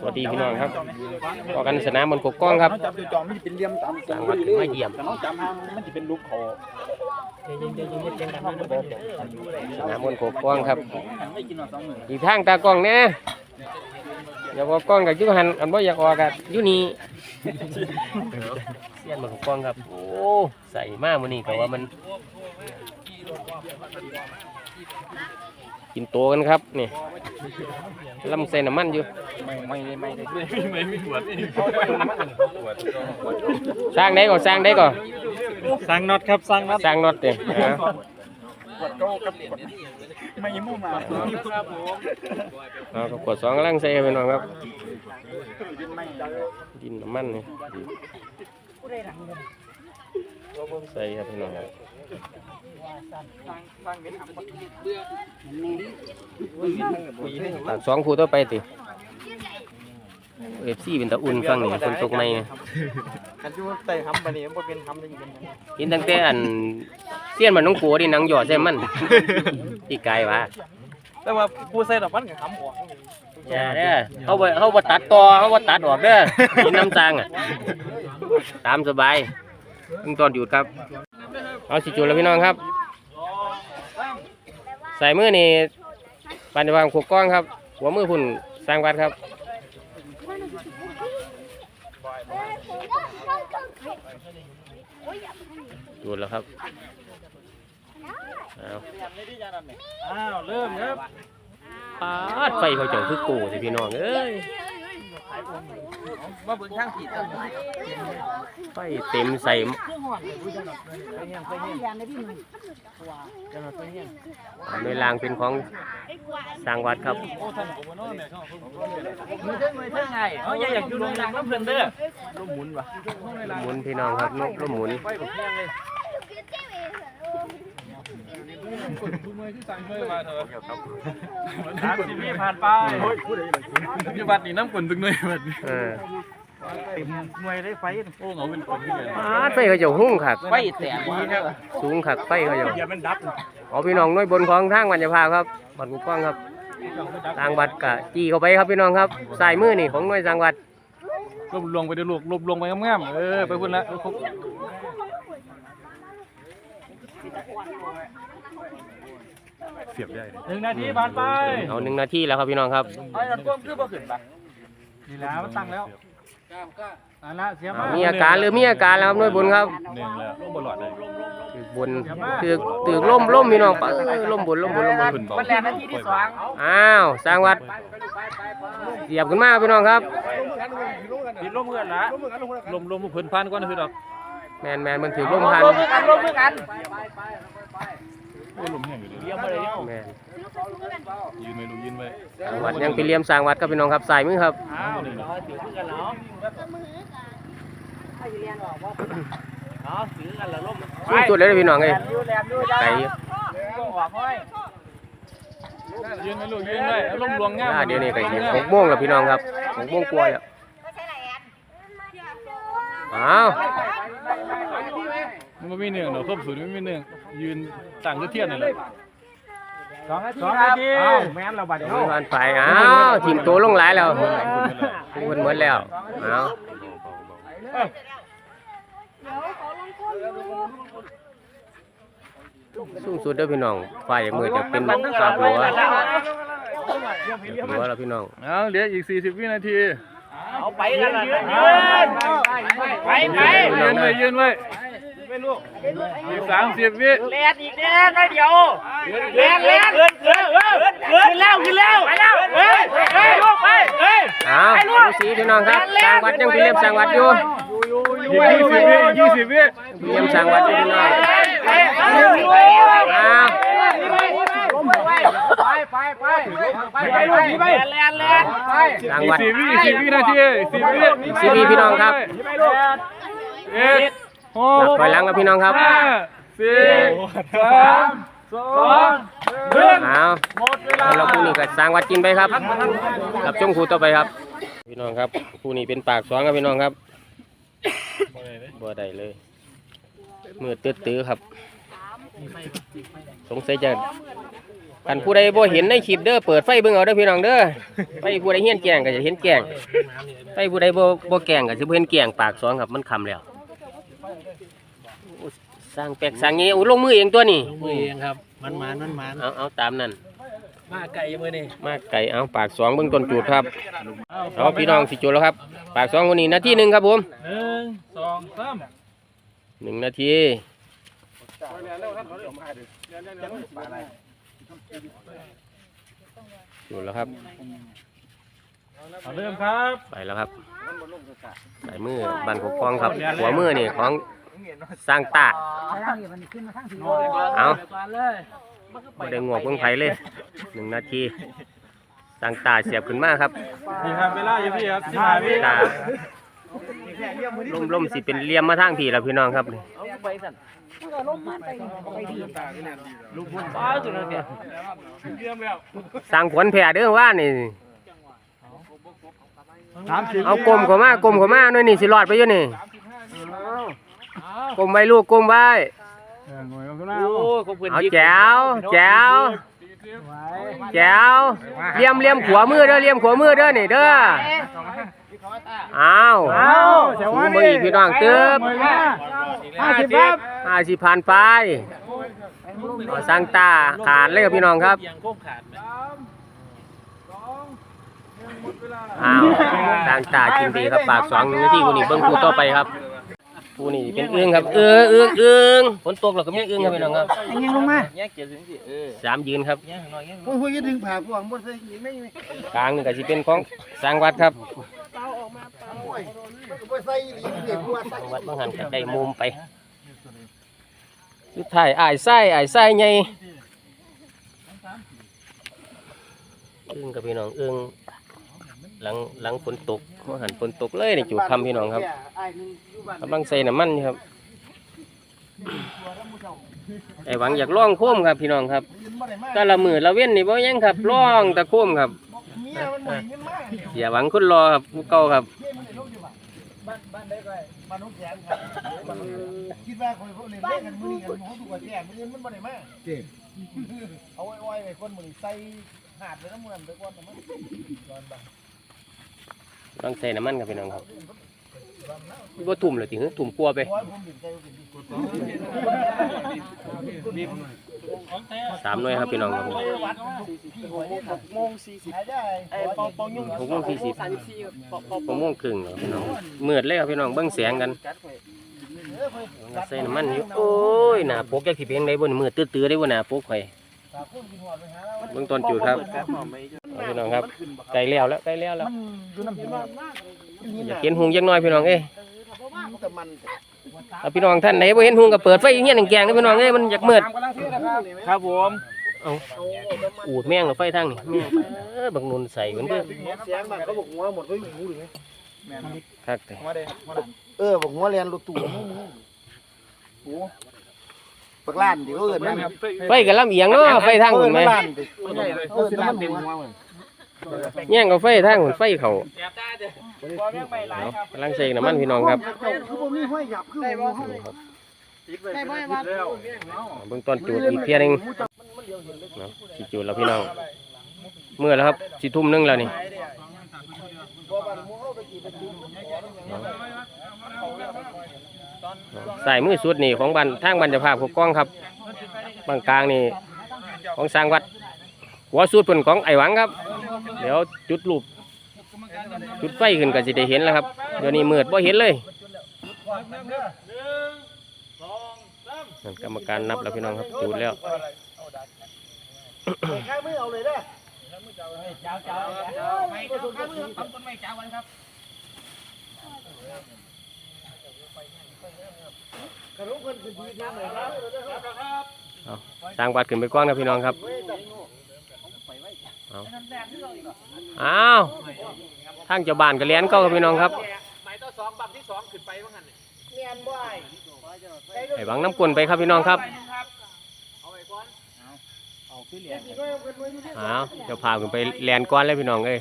สวัสดีพี่น้องครับพอกันสนามบนกกกล้องครับจับจอมมันจะเป็นเหลี่ยมตามต่างวัดมาเยี่ยมแต่น้องจับหางมันจะเป็นลูกคอสนามบนกกกล้องครับไม่กินหรอกสองหมื่นอีกทางตากล้องเนี่ยอยากออกกล้องกับยุหันอันบ่อยากออกกับยุนี่เสียนบนกกกล้องครับ โอ้ใส่มากมันนี่แต่ว่ามัน กินโตกันครับนี่ลำใส่น้ำมันอยู่ไม่ไม่ไม่ได้สร้างได้ก็สร้างได้ก็สร้างน็อตครับสร้างน็อตสร้างน็อตเด้นะกดโก้กับกดไม่มุ่งมาเอาก็กดสองกำลังใส่ไปน้องครับดินน้ำมันนี่ ใส่ครับพี่น้องครับตัดสองคู่ต่อไปติเอฟซีเป็นตะอุ่นฟังนี่คนตกในไงคันที่ว่าใส่คำบันนี้มันเป็นคำได้ยินเห็นตั้งแต่อันเสี้ยนมันน้องกัวดิหนังหยอดใส่มันที่กายวะแต่ว่าผู้ใส่ดอกมันกับคำออกอย่าเด้อเขาบ่เขาบ่ตัดต่อเขาบ่ตัดออกเด้อกินน้ำจางอะตามสบาย ต้องตอนหยุดครับ เอาสิจุดแล้วพี่น้องครับ ใส่มือนี่ปันในวางขวกกล้องครับ หัวมือพุ่นสร้างวัดครับจุดแล้วครับเอาอ้าวเริ่มครับปาดไฟเขาเจ้าคือโกูสิพี่น้องเอ้ย มาเบิ่งทางผิดไฟเต็มใส่ไม่ลางเป็นของสร้างวัดครับมือเท่งมือเท่งไงเขาอยากอยู่ในหลังน้ำเพลินเด้อลมหมุนวะหมุนพี่น้องครับนกลมหมุน ไฟแบบแรงเลยสามสิบวิผ่านไปยุบัดนี่น้ำกลนตึงหน่วยบัดเออเต็มหน่วยได้ไฟโอ้เหงาเป็นคนที่เลยปาไฟเขาจ้าหุ้งคักไฟแตกดีครับสูงคักไฟเขาเจ้าอย่ามันดับเอพี่น้องน้อยบนของทางวันจะพาครับบัดกุกว้างครับทางวัดกะจี้เข้าไปครับพี่น้องครับสายมือนี่ของน่วยสร้างวัดลบลงไปเดี๋ยลูกลบลงไปง่ามๆเออไปพุ่นละ เสียบได้หนึ่งนาทีผ่านไปเอาหนึ่งนาทีแล้วครับพี่น้องครับไอ้นั่นก้มคือบ่ขึ้นปะนี่แหละมันตั้งแล้วอันละเสียมามีอาการหรือมีอาการแล้วครับน้อยบนครับหนึ่งแล้วลงบอลหลอดเลยตึกบนตึกตึกล่มล่มพี่น้องปะเอ้ยล่มบนล่มบนล่มบนมันแรงนาทีที่สองอ้าวสร้างวัดเหยียบขึ้นมาครับพี่น้องครับติดลมเพื่อนละลมลมเพื่อนพันก่อนคือดอกแมนแมนมันถือล่มพันลมเพื่อนกันลมเพื่อน กันลมแห้งอยู่ดิเลี้ยงไปเลยแมนยืนไม่รู้ยืนไว้สร้างวัดยังไปเลี่ยมสร้างวัดครับพี่น้องครับสายมือครับอ้าวถือถือกันเหรออ๋อถือกันเหรอลมสู้จุดเลยนะพี่น้องเอ้ยไก่ยืนไหมลูกยืนไหมลมรวงง่ายอ่าเดี๋ยวนี้ก็สิหกโมงแล้วพี่น้องครับหกโมงกว่าแล้วอ้าว มันไม่มีหนึ่งเดี๋ยวครบศูนย์ไม่มีหนึ่งยืนต่างก็เทียนนั่นแหละสองนาทีสองนาทีอ้าวแม่นเราบัดเดี๋ยวมือผ่านไปอ้าวทีมโตลงหลายแล้วทุกคนหมดแล้วอ้าวสูงสุดเด้อพี่น้องฝ่ายมือจะเป็นสาบหัวหัวแล้วพี่น้องเอาเหลืออีก40วินาทีเอาไปกันละยืนไปไปยืนไว้ยืนไว้ อีก30วิแลนอีกแน่น้อยเดียวแลนแลนเกินเกินเกินแล้วขึ้นแล้วไปแล้วเฮ้ยเฮ้ยลูกไปเฮ้ยอ้าวดูสีพี่น้องครับสร้างวัดยังพี่เลี้ยมสร้างวัดอยู่อีก20วิอีก20วิพี่เลี้ยมสร้างวัดอยู่พี่น้องอ้าวไปไปไปไปลูกไปแลนแลนไปสร้างอีกวัด10วิอีก10วินาที10วิสิบวิพี่น้องครับไปลูกเอ็ด หนับกถอยหลังครับพี่น้องครับห้าสี่สามสองหนึ่งอ้าวเราคู่นี้ก็สร้างวัดกินไปครับกับชมครูต่อไปครับ พี่น้องครับคู่นี้เป็นปากสองครับพี่น้องครับบ่ได้เลยมือตื้อๆครับ สงสัยจะคันผู้ใดบ่เห็นในคลิปเด้อเปิดไฟเบิ่งเอาเด้อพี่น้องเด้อไฟผู้ใดเฮียนแกงก็จะเห็นแกงไฟผู้ใดบ่บ่แกงก็สิบ่เห็นแกงปากสองครับมันคำแล้ว โอ้สร้างแปลกสร้างงี้โอ้ลงมือเองตัวนี้มือเองครับมันมันมันมันเอาเอาตามนั้นมาไก่มือนี่มาไก่เอาปากสองเบิ่งต้นจูดครับเอาพี่น้องสิจูดแล้วครับ ปากสองวันนี้นาทีหนึ่งครับผมหนึ่งสองสามหนึ่งนาทีจูดแล้วครับ เอาเริ่มครับไปแล้วครับใส่มือบันกกองครับ หัวมือนี่ของสร้างตาเอาไม่ได้งวกเพิ่งไผเลยหนึ่งนาทีสร้างตาเสียบขึ้นมาครับนี่ครับเวลาอยู่พี่ครับสิบห้าวิตาล่มล่มๆสิเป็นเหลี่ยมมาทางพี่แล้วพี่น้องครับนี่ป้าสุดเลยเนี่ยเยี่ยมแล้วสร้างขวัญแผ่เด้อว่านี่ สามสิบเอากลมเข้ามากลมเข้ามาหน่อยนี่สิรอดไปอยู่นี่กลมไว้ลูกกลมไว้โอ้ขอบคุณเอาแจ๋วแจ๋วแจ๋วเลี่ยมเลี่ยมขวามือเด้อเลี่ยมขวามือเด้อนี่เด้ออ้าวซูมไปอีกพี่น้องเติบห้าสิบครับห้าสิบพันไปเอาสร้างตาขาดเลยครับพี่น้องครับ ยังโคมขาดไหม อ้าวสร้างตากินดีครับปากสองนาทีกูนี่เบิ้งกูต่อไปครับกูนี่เป็นเอื้องครับ เอื้อเอื้องเอื้องฝนตกแล้วก็มีเอื้องครับพี่น้องครับยังลงมาแยกเกี่ยวถึงสิเออสามยืนครับแยกหน่อยแยกพูดพูดจะดึงผ่าพวงบนใส่ไม่ไม่กลางนี่ก็สิเป็นของสร้างวัดครับบนใส่หลีเด็กพวกสร้างวัดบางหันก็ได้มุมไปสุดท้ายอ้ายไส้อ้ายไส้ใหญ่เอื้องกับพี่น้องเอื้อง หลังหลังฝนตกบางหันฝนตกเลยในจุดทำพี่น้องครับกำลังใส่น้ำมันอยู่ครับไอ้หวังอยากล่องโค้มครับพี่น้องครับแต่ละมือละเว้นนี่บ่ยังครับล่องตะโค้มครับเมียมันหมดเงินมากเสียหวังคนรอครับผู้เก่าครับบ้านบ้านได้ก็บ้านน้องแขนครับคิดว่าคนเขาเล่นเล่นกันมือกันเขาถูกกว่าแก่มือมันบ่ได้มากเอาไว้ไว้ไว้คนมือใส่หาดไปน้ำมันไปก่อนมันก่อนบ้าง ต้องใส่น้ำมันครับพี่น้องครับบ่ทุ่มเลยติฮะทุ่มกลัวไปสามหน่วยครับพี่น้องครับหกโมงสี่สิบได้ไอ้ปอปอยุ่งหกโมงสี่สิบหกโมงครึ่งครับพี่น้องมืดเลยครับพี่น้องเบิ่งแสงกันใส่น้ำมันอยู่โอ้ยหน้าปกแกสิเป็นได้บนมืดตื้อๆได้บ่หน้าปกข่เบิ่งตอนจุดครับ เอาพี่น้องครับไก่แล้วแล้วไก่แล้วแล้วดูน้ำเห็นว่าอยากเห็นหุงจักหน่อยพี่น้องเอ้ยแต่มันเอาพี่น้องท่านไหนบ่เห็นหุงก็เปิดไฟอย่างเงี้ยแกงๆนะพี่น้องเอ้ยมันอยากมืดครับผมอูดแม่งหรือไฟทางนี่แม่งเออบักนุนใส่เหมือนเดิมเสียงมันเขาบอกหัวหมดเฮ้ยหูหรือไงคักแต่เออบอกหัวเรียนรถตู้มึงมึงโอ้ปักล้านเดี๋ยวเอิญมันไฟกับลำเอียงเนาะไฟทางหุ่นไหมล้านดิเออล้านเต็มหัวมัน แย่งกับไฟทางหุ่นไฟเขาแสบตาเด้อพอแม่งไปหลายครับกำลังใส่น้ำมันพี่น้องครับคือบ่มีห้อยหยับคือบ่มีได้ไหมวะแล้วเบื้องต้นจูดอีกเพียหนึงเนาะสิจูดแล้วพี่น้อง เมื่อแล้วครับสิทุ่มหนึงแล้วนี่ใส่มือสุดนี่ของบันทางบรรจภาพของกล้องครับบางกลางนี่ของสร้างวัดหัวสุดเป็นของไอ้หวังครับ เดี๋ยวจุดรูปจุดไฟขึ้นก็สิได้เห็นแล้วครับ เดี๋ยวนี้มืดบ่เห็นเลยนั่นกรรมการนับแล้วพี่น้องครับจุดแล้วข้างมือเอาเลยเด้อสร้างวัดขึ้นไปกว้างนะพี่น้องครับ เอาอ้าวทางเจ้าบ้านก็เลี้ยนเก็ครับพี่น้องครับหมายต่อสองบัมที่สองขึ้นไปว่างั้นนี่เมียนบ่ไอ้ไอ้หวังน้ำกลนไปครับพี่น้องครับเอาไปก่อนอ้าวเดี๋ยวพาขึ้นไปแลนก้อนเลยพี่น้องเอ้ย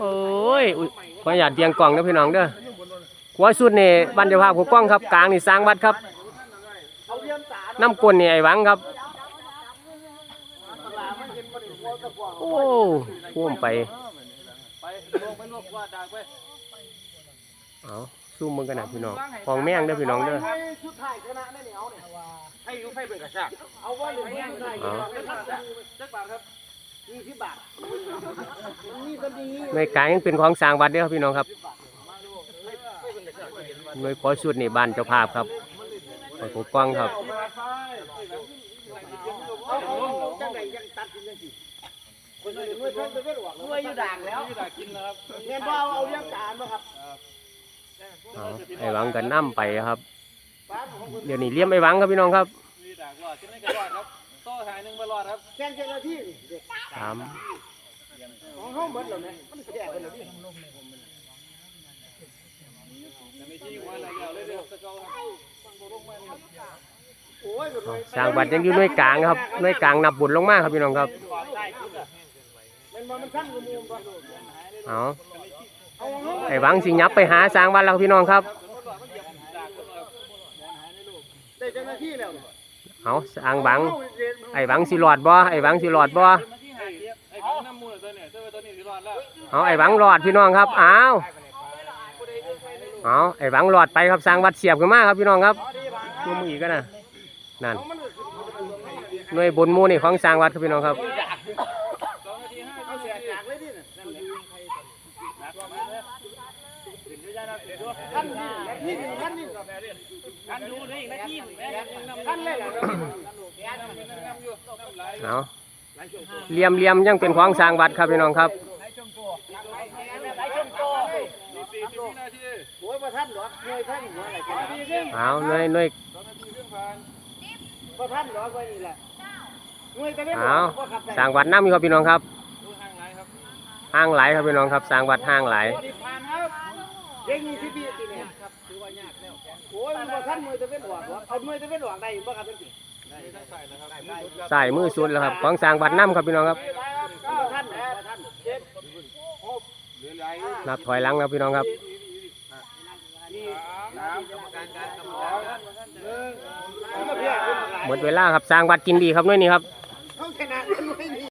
โอ้ยอุ๊ยขออนุญาตเตียงกล่องนะพี่น้องเด้อหัวสุดนี่บรรยภาพของกล้องครับกลางนี่สร้างวัดครับน้ำกลนนี่ไอ้หวังครับ โอ้ พ่วมไปไปลงไปลวกว่าดากไปเอาสู้มึงกันนะพี่น้องฟองแม่งเด้อพี่น้องเด้อชุดไทยชนะแน่เหนียวเนี่ยให้ยูไฟเป็นกระชากเอาไว้เลยชุดไทยเอาจักบาทครับยี่สิบบาทนี่ก็ดีหน่วยกลางยังเป็นของสร้างวัดเด้อครับพี่น้องครับหน่วยขอสุดนี่บ้านเจ้าภาพครับขอปกป้องครับ เอาเอาจังไหนยังตัดกินยังสิคนอื่นไม่เพิ่มไปเพิ่มหวังด้วยอยู่ด่างแล้วที่ดากกินแล้วครับเงินว่าเอาเลี้ยงการมาครับเอาไอ้หวังกันน้ำไปครับ เดี๋ยวนี้เลี้ยมไอ้หวังครับพี่น้องครับมีดากรอดที่นั่นก็รอดครับโต้หายหนึ่งมารอดครับแข่งเจ้าหน้าที่นี่เด็กสามของห้องเหมือนเราเนี่ยมันแก่กันเลยพี่ไม่ชี้หัวอะไรเอาเลยเดี๋ยวตะเกาครับโอ้ยเอาสร้างวัดยังอยู่หน่วยกลางครับหน่วยกลางนับบุญลงมาครับพี่น้องครับ เอาเอไอ้หวังสิยับไปหาสร้างวัดแล้วครับพี่น้องครับ เอาสร้างหวัง ไอ้หวังสิหลอดบ่ ไอ้หวังสิหลอดบ่ เอาไอ้หวังหลอดพี่น้องครับเอาเอาไอ้หวังหลอดไปครับสร้างวัดเสียบกันมากครับพี่น้องครับมืออีกกันนะนั่นหน่วยบนมูนี่ของสร้างวัดครับพี่น้องครับ สองนาทีห้า เอาเสียจากเลยดิ ท่านนี่และที่นี่ท่านนี่กันดูนี่นะที่ท่านเลยเหรอเอาเลี่ยมเลี่ยมยังเป็นของสร้างวัดครับพี่น้องครับโอ้ยมาหน่วยท่านหัวอะไรกันเอาหน่วยหน่าท่านหรอไว้นี่แหละหน่วยเอาสร้างวัดน้ำมีครับพี่น้องครับห้างไหลครับพี่น้องครับสร้างวัดห้างไหลายผ่านครับเด็กมีที่บีตีเนี่ยโอ้ยมาท่านหน่วยตะเวนหวังเอาหน่วยตะเวนหวังได้บ่ครับเป็นสิใส่มือสุดแล้วครับของสร้างวัดน้ำครับพี่น้องครับท่านท่านเจ็ดนับถอยหลังครับพี่น้องครับหมดเวลาครับสร้างวัดกินดีครับหน่วยนี้ครับ